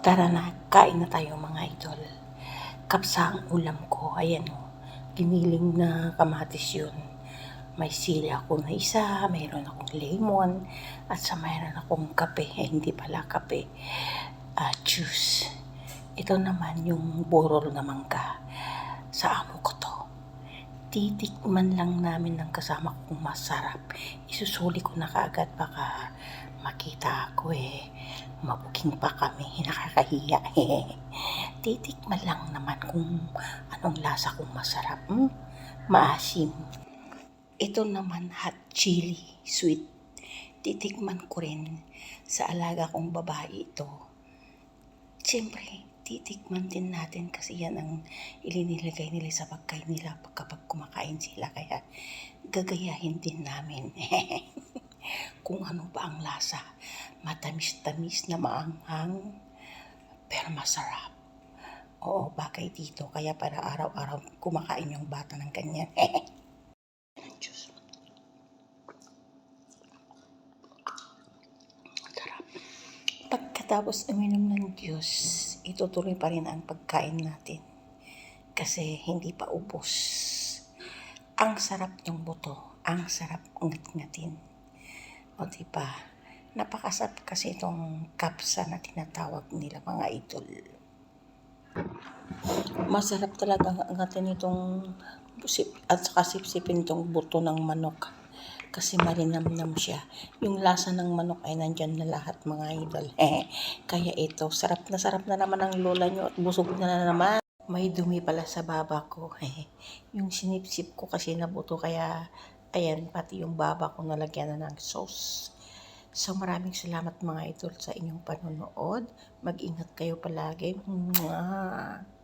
Tara na, kain na tayo mga idol. Kapsa ang ulam ko, ayan o. Giniling na kamatis yun. May sili ako na isa, mayroon akong lemon, at sa mayroon akong kape, eh, hindi pala kape, ah, juice. Ito naman yung borol na mangga. Sa amo ko to. Titikman lang namin ng kasama kong masarap. Isusuli ko na kaagad baka makita ako eh. Mabuking pa kami, nakakahiya eh. Titikman lang naman kung anong lasa kong masarap. Hmm? Maasim. Ito naman hot chili, sweet. Titikman ko rin sa alaga kong babae ito. Siyempre, titikman din natin kasi yan ang ilinilagay nila sa pagkain nila kapag kumakain sila. Kaya gagayahin din namin. Kung ano ba ang lasa. Matamis-tamis na maanghang, pero masarap. Oo, bagay dito. Kaya para araw-araw kumakain yung bata ng ganyan. Diyos. Sarap. Pagkatapos uminom ng Diyos, itutuloy pa rin ang pagkain natin. Kasi hindi pa ubos. Ang sarap ng buto. Ang sarap ngat-ngatin. O diba? Napakasarap kasi itong kapsa na tinatawag nila mga idol. Masarap talaga ang angatin itong sip, at saka sipsipin itong buto ng manok. Kasi malinamnam siya. Yung lasa ng manok ay nandyan na lahat mga idol. Kaya ito, sarap na sarap na naman ang lola nyo at busog na, na naman. May dumi pala sa baba ko. yung sinipsip ko kasi na buto kaya ayan, pati yung baba ko nalagyan na ng sauce. So maraming salamat mga idol sa inyong panonood. Mag-ingat kayo palagi. Mwah!